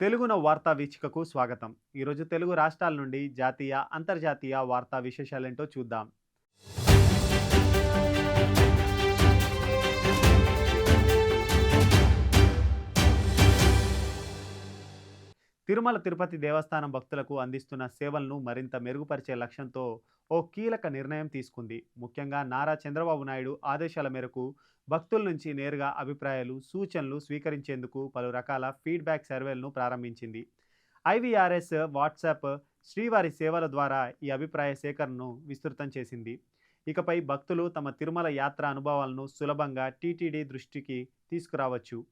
తెలుగున వార్తా వీక్షికకు స్వాగతం. ఈరోజు తెలుగు రాష్ట్రాల నుండి జాతీయ అంతర్జాతీయ వార్తా విశేషాలేంటో చూద్దాం. తిరుమల తిరుపతి దేవస్థానం భక్తులకు అందిస్తున్న సేవలను మరింత మెరుగుపరిచే లక్ష్యంతో ఓ కీలక నిర్ణయం తీసుకుంది. ముఖ్యంగా నారా చంద్రబాబు నాయుడు ఆదేశాల మేరకు భక్తుల నుంచి నేరుగా అభిప్రాయాలు సూచనలు స్వీకరించేందుకు పలు రకాల ఫీడ్బ్యాక్ సర్వేలను ప్రారంభించింది. ఐవీఆర్ఎస్ వాట్సాప్ శ్రీవారి సేవల ద్వారా ఈ అభిప్రాయ సేకరణను విస్తృతం చేసింది. ఇకపై భక్తులు తమ తిరుమల యాత్ర అనుభవాలను సులభంగా టీటీడీ దృష్టికి తీసుకురావచ్చు.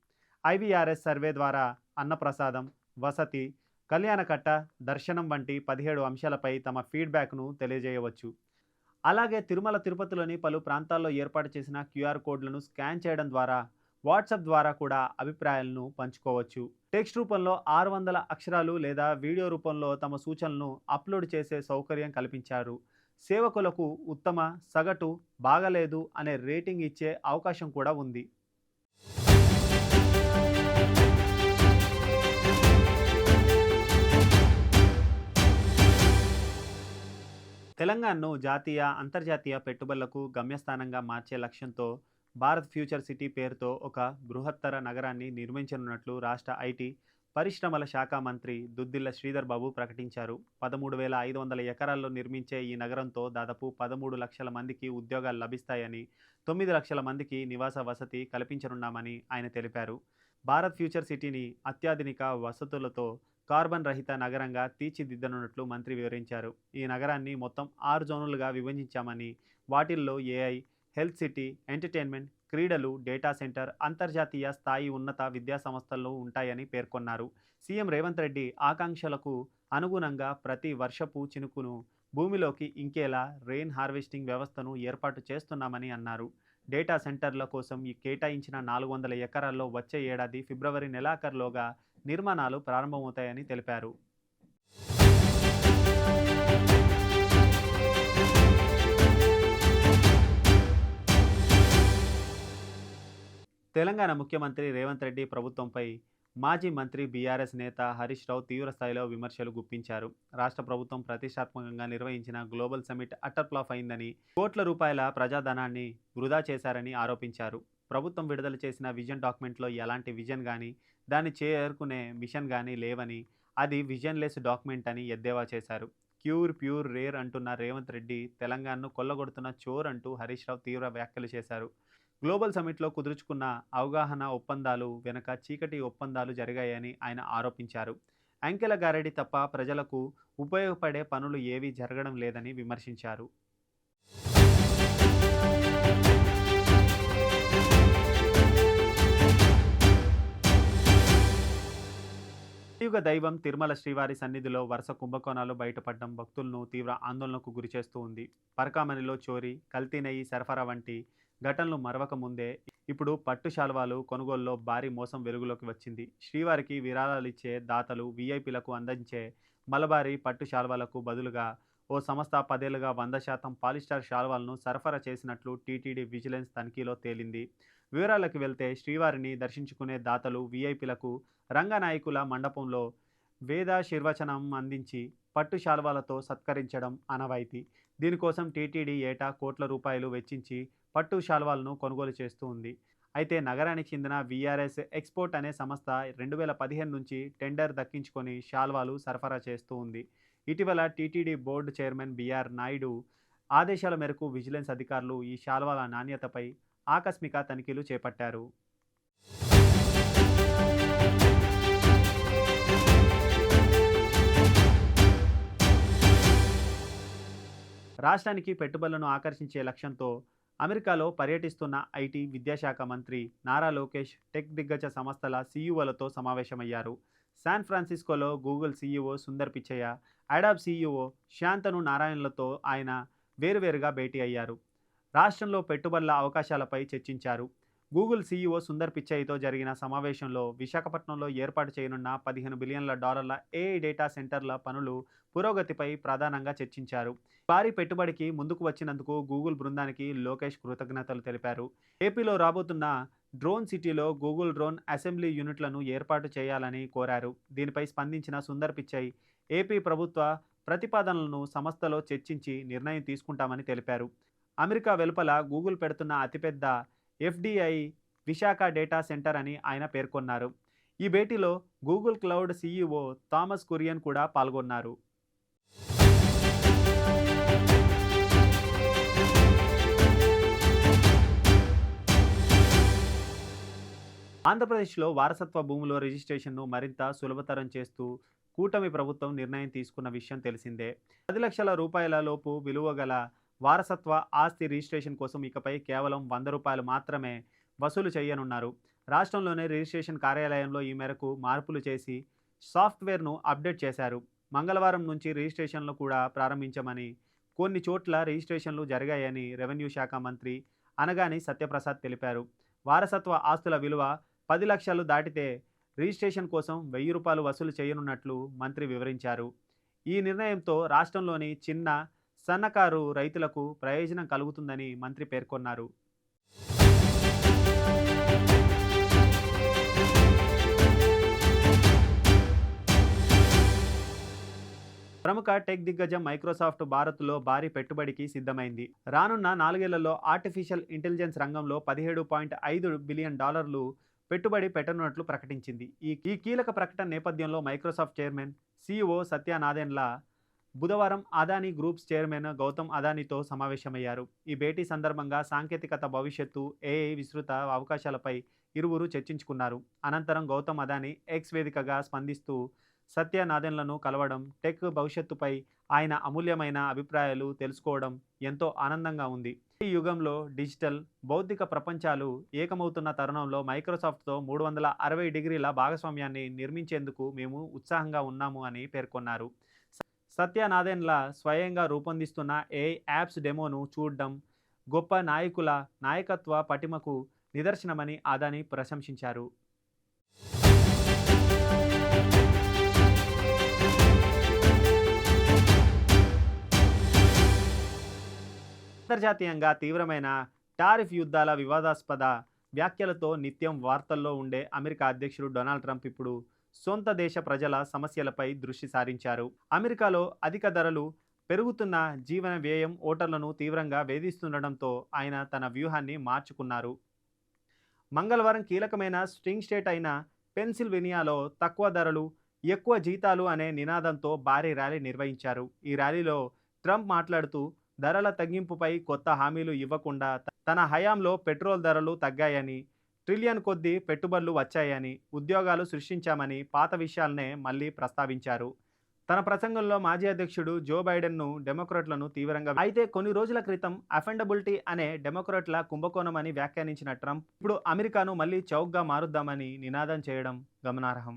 ఐవీఆర్ఎస్ సర్వే ద్వారా అన్నప్రసాదం వసతి కళ్యాణకట్ట దర్శనం వంటి పదిహేడు అంశాలపై తమ ఫీడ్బ్యాక్ను తెలియజేయవచ్చు. అలాగే తిరుమల తిరుపతిలోని పలు ప్రాంతాల్లో ఏర్పాటు చేసిన క్యూఆర్ కోడ్లను స్కాన్ చేయడం ద్వారా వాట్సాప్ ద్వారా కూడా అభిప్రాయాలను పంచుకోవచ్చు. టెక్స్ట్ రూపంలో ఆరు వందల అక్షరాలు లేదా వీడియో రూపంలో తమ సూచనలను అప్లోడ్ చేసే సౌకర్యం కల్పించారు. సేవకులకు ఉత్తమ సగటు బాగలేదు అనే రేటింగ్ ఇచ్చే అవకాశం కూడా ఉంది. తెలంగాణను జాతీయ అంతర్జాతీయ పెట్టుబడులకు గమ్యస్థానంగా మార్చే లక్ష్యంతో భారత్ ఫ్యూచర్ సిటీ పేరుతో ఒక బృహత్తర నగరాన్ని నిర్మించనున్నట్లు రాష్ట్ర ఐటీ పరిశ్రమల శాఖ మంత్రి దుద్దిల్ల శ్రీధర్ బాబు ప్రకటించారు. పదమూడు వేల ఐదు వందల ఎకరాల్లో నిర్మించే ఈ నగరంతో దాదాపు పదమూడు లక్షల మందికి ఉద్యోగాలు లభిస్తాయని తొమ్మిది లక్షల మందికి నివాస వసతి కల్పించనున్నామని ఆయన తెలిపారు. భారత్ ఫ్యూచర్ సిటీని అత్యాధునిక వసతులతో కార్బన్ రహిత నగరంగా తీర్చిదిద్దనున్నట్లు మంత్రి వివరించారు. ఈ నగరాన్ని మొత్తం ఆరు జోన్లుగా విభజించామని వాటిల్లో ఏఐ హెల్త్ సిటీ ఎంటర్టైన్మెంట్ క్రీడలు డేటా సెంటర్ అంతర్జాతీయ స్థాయి ఉన్నత విద్యా సంస్థల్లో ఉంటాయని పేర్కొన్నారు. సీఎం రేవంత్ రెడ్డి ఆకాంక్షలకు అనుగుణంగా ప్రతి వర్షపు చినుకును భూమిలోకి ఇంకేలా రెయిన్ హార్వెస్టింగ్ వ్యవస్థను ఏర్పాటు చేస్తున్నామని అన్నారు. డేటా సెంటర్ల కోసం ఈ కేటాయించిన నాలుగు వందల ఎకరాల్లో వచ్చే ఏడాది ఫిబ్రవరి నెలాఖరులోగా నిర్మాణాలు ప్రారంభమవుతాయని తెలిపారు. తెలంగాణ ముఖ్యమంత్రి రేవంత్ రెడ్డి ప్రభుత్వంపై మాజీ మంత్రి బీఆర్ఎస్ నేత హరీష్ రావు తీవ్ర స్థాయిలో విమర్శలు గుప్పించారు. రాష్ట్ర ప్రభుత్వం ప్రతిష్టాత్మకంగా నిర్వహించిన గ్లోబల్ సమిట్ అట్టర్ప్లాఫ్ అయిందని కోట్ల రూపాయల ప్రజాధనాన్ని వృధా చేశారని ఆరోపించారు. ప్రభుత్వం విడుదల చేసిన విజన్ డాక్యుమెంట్లో ఎలాంటి విజన్ కానీ దాన్ని చేరుకునే మిషన్ కానీ లేవని అది విజన్లెస్ డాక్యుమెంట్ అని ఎద్దేవా చేశారు. క్యూర్ ప్యూర్ రేర్ అంటున్న రేవంత్ రెడ్డి తెలంగాణను కొల్లగొడుతున్న చోర్ అంటూ హరీష్ రావు తీవ్ర వ్యాఖ్యలు చేశారు. గ్లోబల్ సమిట్లో కుదుర్చుకున్న అవగాహన ఒప్పందాలు వెనక చీకటి ఒప్పందాలు జరిగాయని ఆయన ఆరోపించారు. అంకెల గారెడి తప్ప ప్రజలకు ఉపయోగపడే పనులు ఏవీ జరగడం లేదని విమర్శించారు. కలియుగ దైవం తిరుమల శ్రీవారి సన్నిధిలో వరుస కుంభకోణాలు బయటపడడం భక్తులను తీవ్ర ఆందోళనకు గురిచేస్తూ ఉంది. పరకామణిలో చోరీ కల్తీ నెయ్యి సరఫరా వంటి ఘటనలు మరవక ముందే ఇప్పుడు పట్టు శాల్వాలు కొనుగోలులో భారీ మోసం వెలుగులోకి వచ్చింది. శ్రీవారికి విరాళాలు ఇచ్చే దాతలు వీఐపీలకు అందించే మలబారి పట్టు శాల్వాలకు బదులుగా ఓ సంస్థ పదేళ్ళుగా వంద శాతం పాలిస్టార్ శాల్వాలను సరఫరా చేసినట్లు టీటీడీ విజిలెన్స్ తనిఖీలో తేలింది. వివరాలకు వెళ్తే శ్రీవారిని దర్శించుకునే దాతలు వీఐపీలకు రంగనాయకుల మండపంలో వేదాశీర్వచనం అందించి పట్టు శాల్వాలతో సత్కరించడం అనవాయితీ దీనికోసం టీటీడీ ఏటా కోట్ల రూపాయలు వెచ్చించి పట్టు శాల్వాలను కొనుగోలు చేస్తూ ఉంది. అయితే నగరానికి చెందిన వీఆర్ఎస్ ఎక్స్పోర్ట్ అనే సంస్థ రెండు వేల పదిహేను నుంచి టెండర్ దక్కించుకొని శాల్వాలు సరఫరా చేస్తూ ఉంది. ఇటీవల TTD board chairman BR Naidu ఆదేశాల మేరకు విజిలెన్స్ అధికారులు ఈ శాల్వాల నాణ్యతపై ఆకస్మిక తనిఖీలు చేపట్టారు. రాష్ట్రానికి పెట్టుబడులను ఆకర్షించే లక్ష్యంతో అమెరికాలో పర్యటిస్తున్న ఐటీ విద్యాశాఖ మంత్రి నారా లోకేష్ టెక్ దిగ్గజ సంస్థల సీఈఓలతో సమావేశమయ్యారు. San ఫ్రాన్సిస్కోలో Google CEO Sundar Pichai Adobe CEO Shantanu నారాయణలతో ఆయన వేరువేరుగా భేటీ అయ్యారు. రాష్ట్రంలో పెట్టుబడుల అవకాశాలపై చర్చించారు. గూగుల్ సీఈఓ సుందర్ పిచ్చయ్యతో జరిగిన సమావేశంలో విశాఖపట్నంలో ఏర్పాటు చేయనున్న పదిహేను బిలియన్ల డాలర్ల ఏఐ డేటా సెంటర్ల పనులు పురోగతిపై ప్రధానంగా చర్చించారు. భారీ పెట్టుబడికి ముందుకు వచ్చినందుకు గూగుల్ బృందానికి లోకేష్ కృతజ్ఞతలు తెలిపారు. ఏపీలో రాబోతున్న డ్రోన్ సిటీలో గూగుల్ డ్రోన్ అసెంబ్లీ యూనిట్లను ఏర్పాటు చేయాలని కోరారు. దీనిపై స్పందించిన సుందర్ పిచ్చై ఏపీ ప్రభుత్వ ప్రతిపాదనలను సంస్థలో చర్చించి నిర్ణయం తీసుకుంటామని తెలిపారు. అమెరికా వెలుపల గూగుల్ పెడుతున్న అతిపెద్ద ఎఫ్డిఐ విశాఖ డేటా సెంటర్ అని ఆయన పేర్కొన్నారు. ఈ భేటీలో Google cloud CEO Thomas Kurian కూడా పాల్గొన్నారు. ఆంధ్రప్రదేశ్లో వారసత్వ భూముల రిజిస్ట్రేషన్ను మరింత సులభతరం చేస్తూ కూటమి ప్రభుత్వం నిర్ణయం తీసుకున్న విషయం తెలిసిందే. పది లక్షల రూపాయల లోపు విలువ గల వారసత్వ ఆస్తి రిజిస్ట్రేషన్ కోసం ఇకపై కేవలం వంద రూపాయలు మాత్రమే వసూలు చేయనున్నారు. రాష్ట్రంలోనే రిజిస్ట్రేషన్ కార్యాలయంలో ఈ మేరకు మార్పులు చేసి సాఫ్ట్వేర్ను అప్డేట్ చేశారు. మంగళవారం నుంచి రిజిస్ట్రేషన్లు కూడా ప్రారంభించమని కొన్ని చోట్ల రిజిస్ట్రేషన్లు జరిగాయని రెవెన్యూ శాఖ మంత్రి అనగాని సత్యప్రసాద్ తెలిపారు. వారసత్వ ఆస్తుల విలువ పది లక్షలు దాటితే రిజిస్ట్రేషన్ కోసం వెయ్యి రూపాయలు వసూలు చేయనున్నట్లు మంత్రి వివరించారు. ఈ నిర్ణయంతో రాష్ట్రంలోని చిన్న సన్నకారు రైతులకు ప్రయోజనం కలుగుతుందని మంత్రి పేర్కొన్నారు. ప్రముఖ టెక్ దిగ్గజం మైక్రోసాఫ్ట్ భారత్లో భారీ పెట్టుబడికి సిద్ధమైంది. రానున్న నాలుగేళ్ళలో ఆర్టిఫిషియల్ ఇంటెలిజెన్స్ రంగంలో పదిహేడు పాయింట్ ఐదు బిలియన్ డాలర్లు పెట్టుబడి పెట్టనున్నట్లు ప్రకటించింది. ఈ కీలక ప్రకటన నేపథ్యంలో మైక్రోసాఫ్ట్ చైర్మన్ సిఇఓ సత్యానాదెన్ల బుధవారం అదానీ గ్రూప్స్ చైర్మన్ గౌతమ్ అదానీతో సమావేశమయ్యారు. ఈ భేటీ సందర్భంగా సాంకేతికత భవిష్యత్తు ఏఐ విస్తృత అవకాశాలపై ఇరువురు చర్చించుకున్నారు. అనంతరం గౌతమ్ అదానీ ఎక్స్ వేదికగా స్పందిస్తూ సత్య నాదెన్లను కలవడం టెక్ భవిష్యత్తుపై ఆయన అమూల్యమైన అభిప్రాయాలు తెలుసుకోవడం ఎంతో ఆనందంగా ఉంది. ఈ యుగంలో డిజిటల్ భౌతిక ప్రపంచాలు ఏకమవుతున్న తరుణంలో మైక్రోసాఫ్ట్తో మూడు వందల అరవై డిగ్రీల భాగస్వామ్యాన్ని నిర్మించేందుకు మేము ఉత్సాహంగా ఉన్నాము అని పేర్కొన్నారు. సత్య నాదెన్ల స్వయంగా రూపొందిస్తున్న ఏ యాప్స్ డెమోను చూడడం గొప్ప నాయకుల నాయకత్వ పటిమకు నిదర్శనమని ఆదాని ప్రశంసించారు. అంతర్జాతీయంగా తీవ్రమైన టారిఫ్ యుద్ధాల వివాదాస్పద వ్యాఖ్యలతో నిత్యం వార్తల్లో ఉండే అమెరికా అధ్యక్షుడు డొనాల్డ్ ట్రంప్ ఇప్పుడు సొంత దేశ ప్రజల సమస్యలపై దృష్టి సారించారు. అమెరికాలో అధిక ధరలు పెరుగుతున్న జీవన వ్యయం ఓటర్లను తీవ్రంగా వేధిస్తుండటంతో ఆయన తన వ్యూహాన్ని మార్చుకున్నారు. మంగళవారం కీలకమైన స్ట్రింగ్ స్టేట్ అయిన పెన్సిల్వేనియాలో తక్కువ ధరలు ఎక్కువ జీతాలు అనే నినాదంతో భారీ ర్యాలీ నిర్వహించారు. ఈ ర్యాలీలో ట్రంప్ మాట్లాడుతూ ధరల తగ్గింపుపై కొత్త హామీలు ఇవ్వకుండా తన హయాంలో పెట్రోల్ ధరలు తగ్గాయని ట్రిలియన్ కొద్దీ పెట్టుబడులు వచ్చాయని ఉద్యోగాలు సృష్టించామని పాత విషయాలనే మళ్ళీ ప్రస్తావించారు. తన ప్రసంగంలో మాజీ అధ్యక్షుడు జో బైడెన్ను డెమోక్రాట్లను తీవ్రంగా అయితే కొన్ని రోజుల క్రితం అఫెండబిలిటీ అనే డెమోక్రాట్ల కుంభకోణం అని వ్యాఖ్యానించిన ట్రంప్ ఇప్పుడు అమెరికాను మళ్ళీ చౌక్గా మారుద్దామని నినాదం చేయడం గమనార్హం.